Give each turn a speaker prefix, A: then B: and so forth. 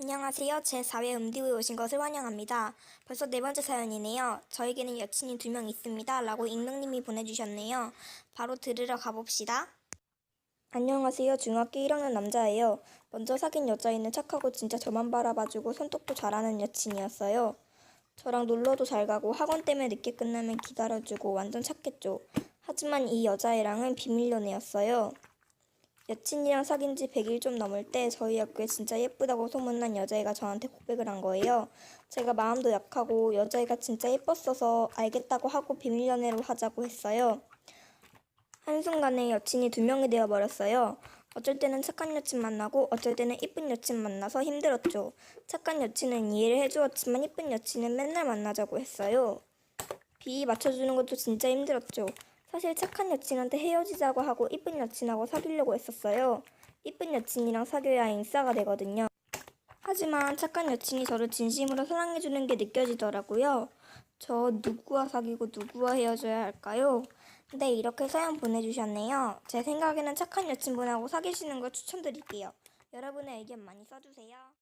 A: 안녕하세요. 제4회 음디부에 오신 것을 환영합니다. 벌써 네 번째 사연이네요. 저에게는 여친이 두 명 있습니다. 라고 익명님이 보내주셨네요. 바로 들으러 가봅시다. 안녕하세요. 중학교 1학년 남자예요. 먼저 사귄 여자애는 착하고 진짜 저만 바라봐주고 손톱도 잘하는 여친이었어요. 저랑 놀러도 잘 가고 학원 때문에 늦게 끝나면 기다려주고 완전 착했죠. 하지만 이 여자애랑은 비밀 연애였어요. 여친이랑 사귄 지 100일 좀 넘을 때 저희 학교에 진짜 예쁘다고 소문난 여자애가 저한테 고백을 한 거예요. 제가 마음도 약하고 여자애가 진짜 예뻤어서 알겠다고 하고 비밀 연애로 하자고 했어요. 한순간에 여친이 두 명이 되어 버렸어요. 어쩔 때는 착한 여친 만나고 어쩔 때는 이쁜 여친 만나서 힘들었죠. 착한 여친은 이해를 해주었지만 이쁜 여친은 맨날 만나자고 했어요. 비 맞춰주는 것도 진짜 힘들었죠. 사실 착한 여친한테 헤어지자고 하고 이쁜 여친하고 사귀려고 했었어요. 이쁜 여친이랑 사귀어야 인싸가 되거든요. 하지만 착한 여친이 저를 진심으로 사랑해주는 게 느껴지더라고요. 저 누구와 사귀고 누구와 헤어져야 할까요? 네, 이렇게 사연 보내주셨네요. 제 생각에는 착한 여친분하고 사귀시는 걸 추천드릴게요. 여러분의 의견 많이 써주세요.